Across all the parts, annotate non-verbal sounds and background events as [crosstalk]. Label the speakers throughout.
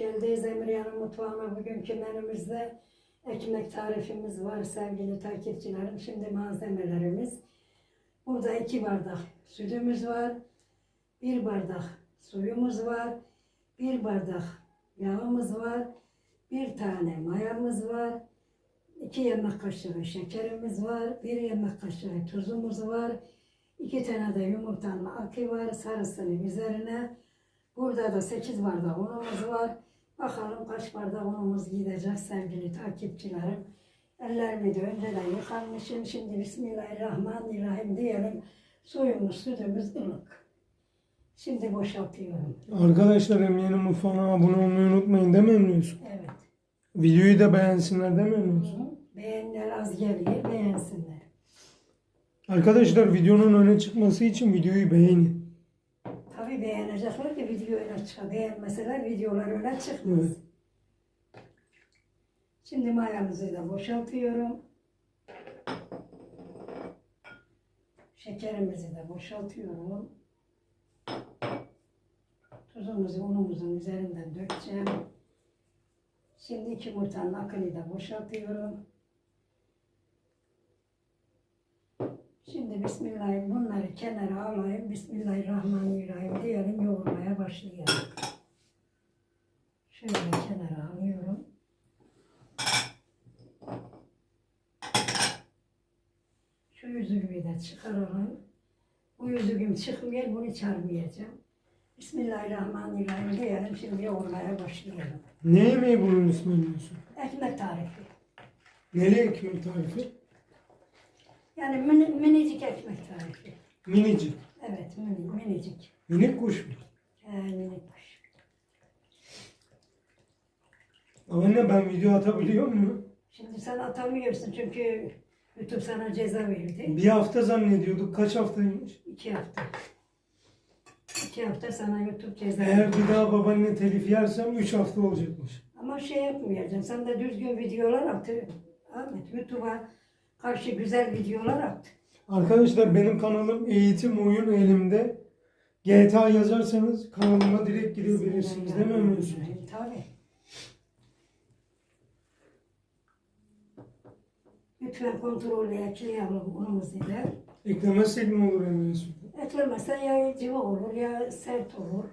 Speaker 1: geldiniz Emriyan'ın mutfağına. Bugünkü menümüzde ekmek tarifimiz var sevgili takipçilerim. Şimdi malzemelerimiz. Burada iki bardak sütümüz var. Bir bardak suyumuz var. Bir bardak yağımız var. Bir tane mayamız var. iki yemek kaşığı şekerimiz var. Bir yemek kaşığı tuzumuz var. iki tane de yumurtanın akı var. Sarısını üzerine. Burada da 8 bardak unumuz var. Bakalım kaç bardak unumuz gidecek sevgili takipçilerim. Ellerimi de önceden yıkanmışım. Şimdi Bismillahirrahmanirrahim diyelim. Suyumuz, sütümüz ılık. Şimdi boşaltıyorum.
Speaker 2: Arkadaşlar Emniye'nin mutfağına abone olmayı unutmayın değil mi Emniye Yusuf?
Speaker 1: Evet.
Speaker 2: Videoyu da beğensinler değil mi Emniye Yusuf?
Speaker 1: Beğenler az geliyor, beğensinler.
Speaker 2: Arkadaşlar videonun öne çıkması için videoyu beğenin.
Speaker 1: Tabii beğenecekler ki video öne çıkar. Beğenmeseler videolar öne çıkmaz.
Speaker 2: Evet.
Speaker 1: Şimdi mayamızı da boşaltıyorum. Şekerimizi de boşaltıyorum. Tuzumuzu unumuzun üzerinden dökeceğim. Şimdi iki yumurtanın akını da boşaltıyorum. Şimdi Bismillah bunları kenara alayım. Bismillahirrahmanirrahim diyelim yoğurmaya başlayalım. Şöyle kenara alıyorum. Şu yüzüğümü de çıkaralım. Bu yüzüğüm çıkmıyor, bunu çarpmayacağım. Bismillahirrahmanirrahim diyelim, şimdi yoğurmaya başlayalım.
Speaker 2: Ne yemeği bunun ismi Yusuf?
Speaker 1: Ekmek tarifi.
Speaker 2: Neli ekmek tarifi?
Speaker 1: Yani mini, minicik ekmek tarifi.
Speaker 2: Minicik.
Speaker 1: Evet, mini, minicik.
Speaker 2: Minik kuş mu?
Speaker 1: Ee, minik kuş.
Speaker 2: Anne ben video atabiliyor muyum?
Speaker 1: Şimdi sen atamıyorsun çünkü YouTube sana ceza verdi.
Speaker 2: Bir hafta zannediyorduk. Kaç haftaymış?
Speaker 1: İki hafta. İki hafta sana YouTube ceza
Speaker 2: Eğer
Speaker 1: verdi.
Speaker 2: bir daha babaanne telif yersem 3 hafta olacakmış.
Speaker 1: Ama şey yapmayacaksın. Sen de düzgün videolar at. Ahmet YouTube'a karşı güzel videolar at.
Speaker 2: Arkadaşlar benim kanalım Eğitim Oyun Elimde. GTA yazarsanız kanalıma direkt girebilirsiniz değil mi Emre Yusuf?
Speaker 1: Tabii. Lütfen kontrollü ekleyelim unumuzu da.
Speaker 2: Eklemezsek ne olur Emre Yusuf?
Speaker 1: Eklemezsen ya cıvı olur ya sert olur.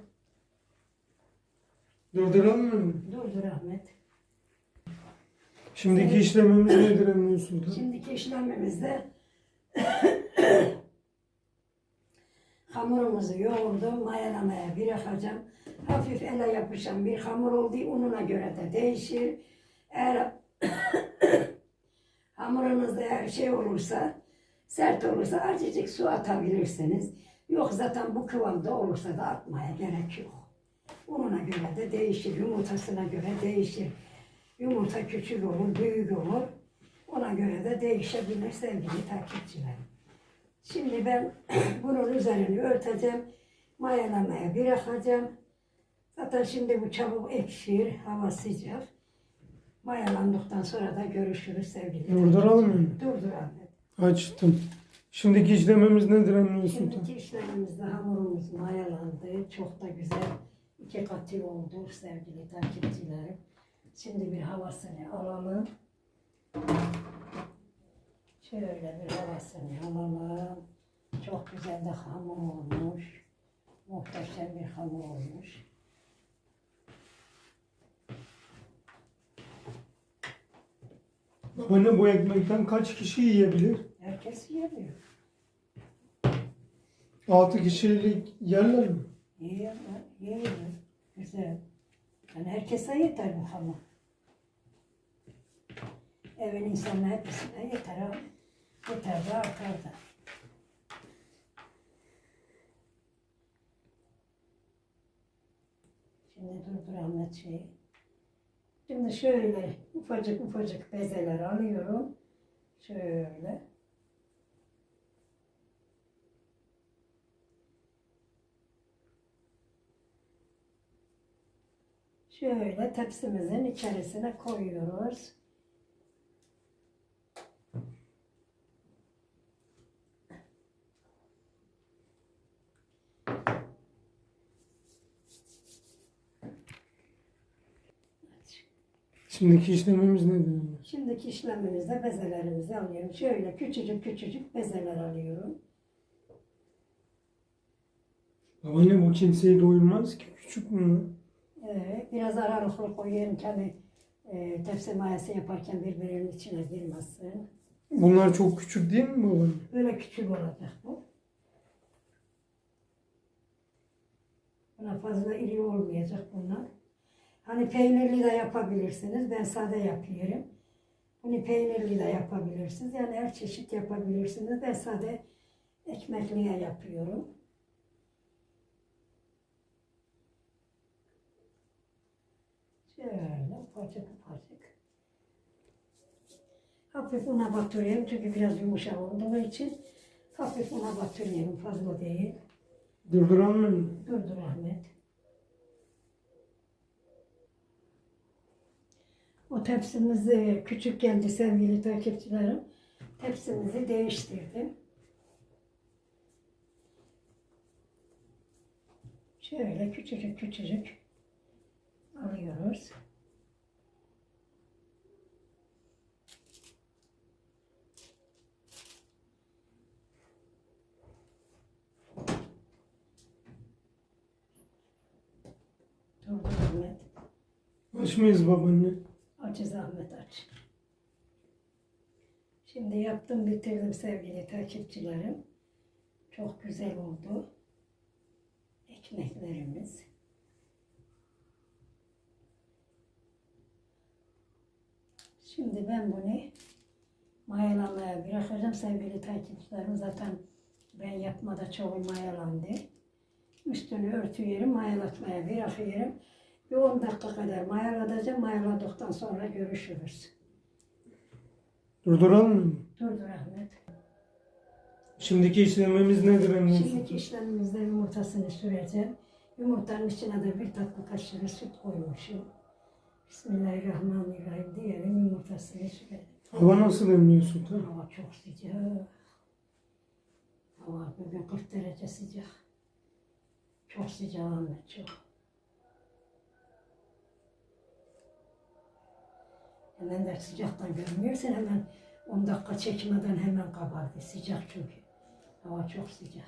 Speaker 2: Durduralım mı?
Speaker 1: Dur dur Ahmet.
Speaker 2: Şimdiki
Speaker 1: Evet.
Speaker 2: işlemimiz nedir Emre Yusuf?
Speaker 1: Şimdiki işlemimizde [coughs] hamurumuzu yoğurdum, mayalamaya bırakacağım. Hafif ele yapışan bir hamur olduğu ununa göre de değişir. Eğer [coughs] hamurunuzda eğer şey olursa, sert olursa azıcık su atabilirsiniz. Yok zaten bu kıvamda olursa da atmaya gerek yok. Ununa göre de değişir, yumurtasına göre değişir. Yumurta küçük olur, büyük olur. Ona göre de değişebilir sevgili takipçilerim. Şimdi ben [clears throat] bunun üzerini örteceğim. Mayalamaya bırakacağım. Zaten şimdi bu çabuk ekşir, hava sıcak. Mayalandıktan sonra da görüşürüz sevgili
Speaker 2: Durduralım mı?
Speaker 1: Dur dur Ahmet.
Speaker 2: Açtım. Şimdiki işlemimiz nedir Emre Yusuf?
Speaker 1: Şimdiki işlerimizde hamurumuz mayalandı. Çok da güzel iki katı oldu sevgili takipçilerim. Şimdi bir havasını alalım. Şöyle bir havasını alalım. Çok güzel de hamur olmuş. Muhteşem bir hamur olmuş.
Speaker 2: Babaanne bu ekmekten kaç kişi yiyebilir?
Speaker 1: Herkes yemiyor.
Speaker 2: 6 kişilik yerler mi?
Speaker 1: Yiyorlar, yiyorlar. Güzel. Yani herkese yeter bu hamur. Evin insanına hepsine yeter abi. Yeter de artar da. Şimdi durdur Ahmet şeyi. Şimdi şöyle ufacık ufacık bezeler alıyorum. Şöyle. Şöyle tepsimizin içerisine koyuyoruz.
Speaker 2: Şimdiki işlemimiz nedir?
Speaker 1: Şimdiki işlemimizde bezelerimizi alıyorum. Şöyle küçücük küçücük bezeler alıyorum.
Speaker 2: Babaanne bu kimseyi doyurmaz ki küçük bunlar.
Speaker 1: Ee, biraz aralıklı koyuyorum hani e, tepsi mayası yaparken birbirinin içine girmesin.
Speaker 2: Bunlar çok küçük değil mi babaanne?
Speaker 1: Böyle küçük olacak bu. Buna fazla iri olmayacak bunlar. Hani peynirli de yapabilirsiniz. Ben sade yapıyorum. Bunu peynirli de yapabilirsiniz. Yani her çeşit yapabilirsiniz. Ben sade ekmekliye yapıyorum. Şöyle ufacık ufacık. Hafif una batırıyorum çünkü biraz yumuşak olduğu için hafif una batırıyorum fazla değil.
Speaker 2: Durduran mı?
Speaker 1: Durdur Ahmet. O tepsimiz küçük geldi sevgili takipçilerim. Tepsimizi değiştirdim. Şöyle küçücük küçücük alıyoruz.
Speaker 2: Aç mıyız babaanne?
Speaker 1: Acı zahmet aç. Şimdi yaptım bitirdim sevgili takipçilerim. Çok güzel oldu. Ekmeklerimiz. Şimdi ben bunu mayalamaya bırakacağım sevgili takipçilerim. Zaten ben yapmada çoğu mayalandı. Üstünü örtüyorum, mayalatmaya bırakıyorum. Bir 10 dakika kadar mayalatacağım. Mayaladıktan sonra görüşürüz.
Speaker 2: Durduralım mı?
Speaker 1: Durdur Ahmet.
Speaker 2: Şimdiki işlemimiz nedir anne?
Speaker 1: Şimdiki işlemimizde yumurtasını süreceğim. Yumurtanın içine de bir tatlı kaşığı süt koymuşum. Bismillahirrahmanirrahim diyelim yumurtasını sürelim.
Speaker 2: Hava nasıl emniyor sultan?
Speaker 1: Hava çok sıcak. Hava bugün 40 derece sıcak. Çok sıcak Ahmet çok. Hemen de sıcaktan görmüyorsun hemen 10 dakika çekmeden hemen kabardı. Sıcak çünkü. Hava çok sıcak.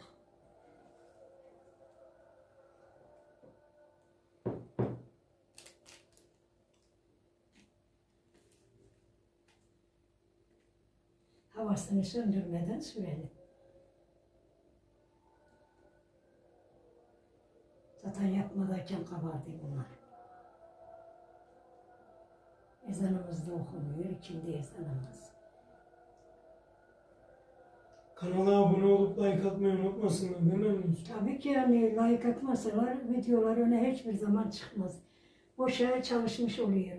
Speaker 1: Havasını söndürmeden sürelim. Zaten yapmadayken kabardı bunlar. Ezanımız da okunuyor, ikindi ezanımız.
Speaker 2: Kanala abone olup like atmayı unutmasınlar değil mi anne?
Speaker 1: Tabii ki yani layık atmasalar videolar öne hiçbir zaman çıkmaz. Boşa çalışmış oluyor.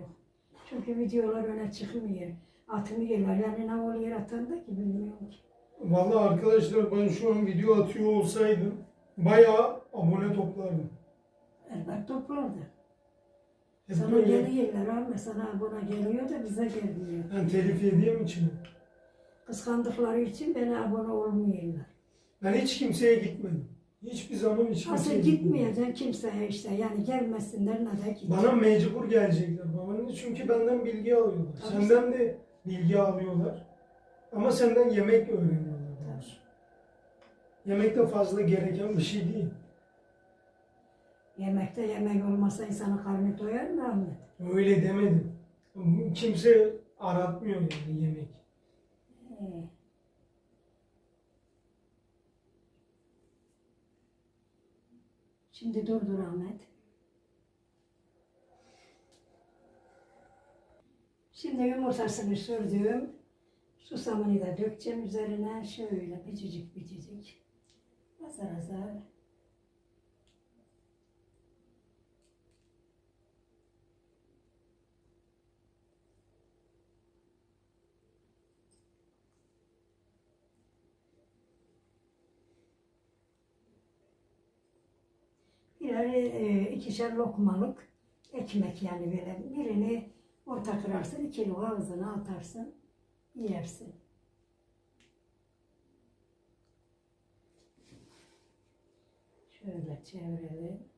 Speaker 1: Çünkü videolar öne çıkmıyor. Atmıyorlar. Yani ne oluyor atan da ki bilmiyorum ki.
Speaker 2: Vallahi arkadaşlar ben şu an video atıyor olsaydım bayağı abone toplardım.
Speaker 1: Elbet toplardı.
Speaker 2: Hep
Speaker 1: Sana
Speaker 2: böyle
Speaker 1: geliyorlar ama sana buna geliyor da bize gelmiyor.
Speaker 2: ben telif yediğim için.
Speaker 1: Kıskandıkları için bana abone olmuyorlar.
Speaker 2: Ben hiç kimseye gitmedim. Hiçbir zaman hiç
Speaker 1: Asıl
Speaker 2: kimseye gitmedim.
Speaker 1: gitmeyeceksin kimseye işte yani gelmesinler ne de git.
Speaker 2: Bana mecbur gelecekler babaanne çünkü benden bilgi alıyorlar.
Speaker 1: Tabii.
Speaker 2: Senden de bilgi alıyorlar. Ama senden yemek öğreniyorlar. doğrusu. Yemek de fazla gereken bir şey değil.
Speaker 1: Yemekte yemek olmasa insanın karnı doyar mı Ahmet?
Speaker 2: Öyle demedim. Kimse aratmıyor yani yemek.
Speaker 1: Ee, Şimdi durdur Ahmet. Şimdi yumurtasını sürdüm. Susamını da dökeceğim üzerine. Şöyle bicicik bicicik. Azar azar. Birer e, ikişer lokmalık ekmek yani böyle birini orta kırarsın, ikili ağzına atarsın, yersin. Şöyle çevirelim.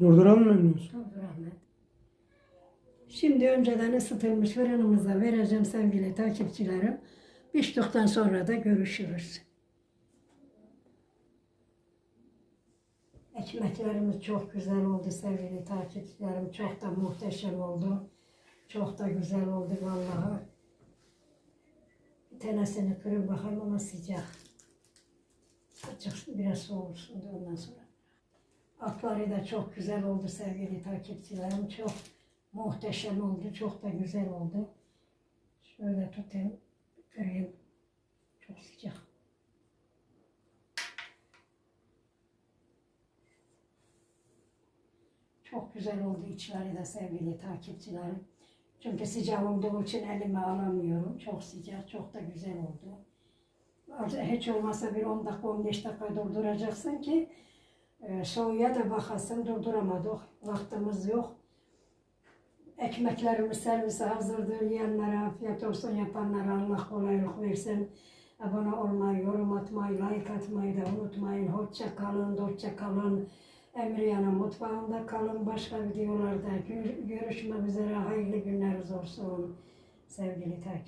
Speaker 2: Durduralım mı emniyorsun?
Speaker 1: Rahmet. Şimdi önceden ısıtılmış fırınımıza vereceğim sevgili takipçilerim. Piştikten sonra da görüşürüz. Ekmeklerimiz çok güzel oldu sevgili takipçilerim. Çok da muhteşem oldu. Çok da güzel oldu vallahi. Bir tanesini kırıp bakalım ama sıcak. Azıcık biraz soğusun da ondan sonra. Atları da çok güzel oldu sevgili takipçilerim. Çok muhteşem oldu. Çok da güzel oldu. Şöyle tutayım. Kırayım. Çok sıcak. Çok güzel oldu içleri de sevgili takipçilerim. Çünkü sıcak olduğu için elime alamıyorum. Çok sıcak, çok da güzel oldu. Hiç olmazsa bir 10 dakika, 15 dakika durduracaksın ki e, da bakasın. Durduramadık. Vaktimiz yok. Ekmeklerimiz servise hazırdır. Yiyenlere afiyet olsun. Yapanlara Allah kolaylık versin. Abone olmayı, yorum atmayı, like atmayı da unutmayın. Hoşça kalın, hoşça kalın. Emriyan'ın mutfağında kalın. Başka videolarda gör- görüşmek üzere. Hayırlı günleriniz olsun sevgili takip.